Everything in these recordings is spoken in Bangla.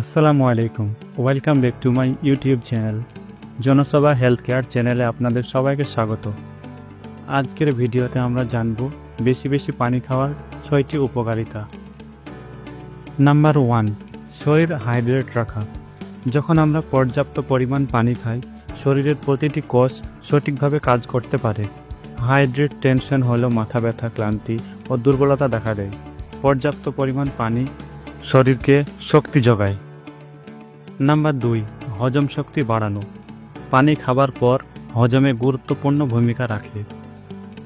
আসসালামু আলাইকুম। Welcome back to my YouTube channel জনসভা হেলথ কেয়ার চ্যানেলে আপনাদের সবাইকে স্বাগত। আজকের ভিডিওতে আমরা জানব বেশি বেশি পানি খাওয়ার ছয়টি উপকারিতা। নাম্বার ওয়ান শরীর হাইড্রেট রাখা। যখন আমরা পর্যাপ্ত পরিমাণ পানি খাই, শরীরের প্রতিটি কোষ সঠিকভাবে কাজ করতে পারে। হাইড্রেট টেনশন হলো মাথা ব্যথা, ক্লান্তি ও দুর্বলতা দেখা দেয়। পর্যাপ্ত পরিমাণ পানি শরীরকে শক্তি যোগায়। নাম্বার দুই, হজম শক্তি বাড়ানো। পানি খাবার পর হজমে গুরুত্বপূর্ণ ভূমিকা রাখে।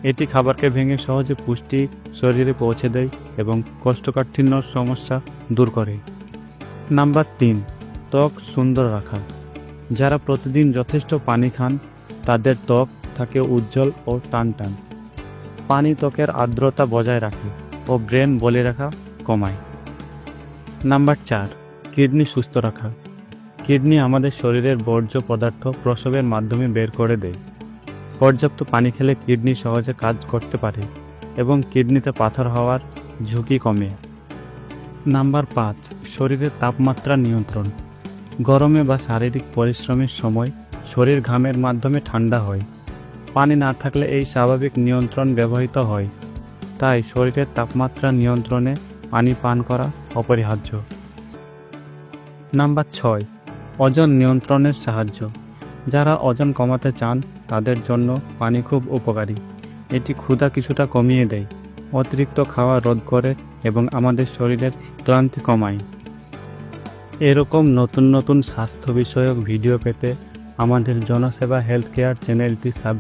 এটি খাবারকে ভেঙে সহজে পুষ্টি শরীরে পৌঁছে দেয় এবং কোষ্ঠকাঠিন্য সমস্যা দূর করে। নাম্বার তিন, ত্বক সুন্দর রাখা। যারা প্রতিদিন যথেষ্ট পানি খান, তাদের ত্বক থাকে উজ্জ্বল ও টান টান পানি ত্বকের আর্দ্রতা বজায় রাখে ও ব্রেন বলে রাখা কমায়। নাম্বার চার, কিডনি সুস্থ রাখা। কিডনি আমাদের শরীরের বর্জ্য পদার্থ প্রসবের মাধ্যমে বের করে দেয়। পর্যাপ্ত পানি খেলে কিডনি সহজে কাজ করতে পারে এবং কিডনিতে পাথর হওয়ার ঝুঁকি কমে। নাম্বার পাঁচ, শরীরের তাপমাত্রা নিয়ন্ত্রণ। গরমে বা শারীরিক পরিশ্রমের সময় শরীর ঘামের মাধ্যমে ঠান্ডা হয়। পানি না থাকলে এই স্বাভাবিক নিয়ন্ত্রণ ব্যবহৃত হয়। তাই শরীরের তাপমাত্রা নিয়ন্ত্রণে পানি পান করা অপরিহার্য। নাম্বার ছয়, ওজন নিয়ন্ত্রণের সাহায্য। যারা ওজন কমাতে চান, তাদের জন্য পানি খুব উপকারী। এটি ক্ষুধা কিছুটা কমিয়ে দেয়, অতিরিক্ত খাওয়া রোধ করে এবং আমাদের শরীরের ক্লান্তি কমায়। এরকম নতুন নতুন স্বাস্থ্য বিষয়ক ভিডিও পেতে আমাদের জনসেবা হেলথ কেয়ার চ্যানেলটি সাব